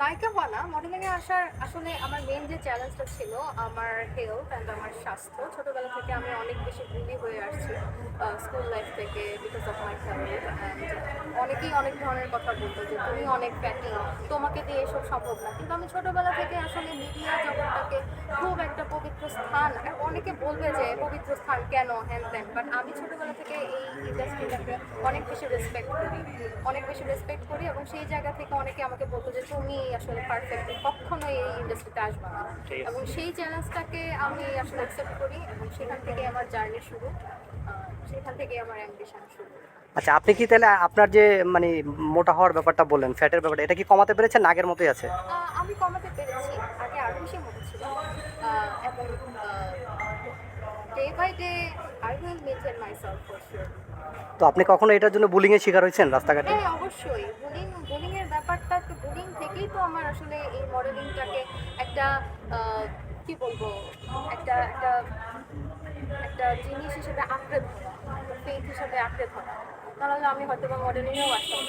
নায়িকা হওয়া না মডেলিং এ আসার আসলে আমার মেন যে চ্যালেঞ্জটা ছিল আমার হেলথ অ্যান্ড আমার স্বাস্থ্য, ছোটোবেলা থেকে আমি অনেক বেশি বুলি হয়ে আসছি স্কুল লাইফ থেকে বিকজ অফ মাই ফ্যামিলি অনেকেই অনেক ধরনের কথা বলতো যে, তুমি অনেক ফ্যাটি তোমাকে দিয়ে এসব সম্ভব না। কিন্তু আমি ছোটোবেলা থেকে আসলে মিডিয়া পবিত্র স্থান আর অনেকে বলবে যে পবিত্র স্থান কেন হ্যান ত্যান বাট আমি ছোটবেলা থেকে এই ইন্ডাস্ট্রিটাকে অনেক বেশি রেসপেক্ট করি। অনেক বেশি রেসপেক্ট করি এবং সেই জায়গা থেকে অনেকে আমাকে বলতো যে তুমি আসলে পারফেক্ট কখনোই এই ইন্ডাস্ট্রিতে আসবে না। এবং সেই চ্যালেঞ্জটাকে আমি আসলে অ্যাকসেপ্ট করি এবং সেখান থেকে আমার জার্নি শুরু সেখান থেকে আমার অ্যাম্বিশন শুরু। আচ্ছা আপনি কি তাহলে আপনার যে মানে মোটা হওয়ার ব্যাপারটা বললেন ফ্যাটের ব্যাপারটা এটা কি কমাতে পেরেছেন? আগের মতোই আছে? আমি কমাতে পেরেছি। বেশি মনে ছিল। এবং day by day I will maintain myself for sure তো আপনি কখনো এটার জন্য বুলিংয়ের শিকার হয়েছেন রাস্তাঘাটে? হ্যাঁ অবশ্যই। বুলিং বুলিং এর ব্যাপারটা তো বুলিং থেকেই তো আমার আসলে এই মডেলিংটাকে একটা কি বলব একটা একটা একটা জিনিস হিসেবে আঁকড়ে ধরা ফেথ হিসেবে আঁকড়ে ধরা। তাহলে আমি হয়তো বা মডেলিংয়েও আসতাম।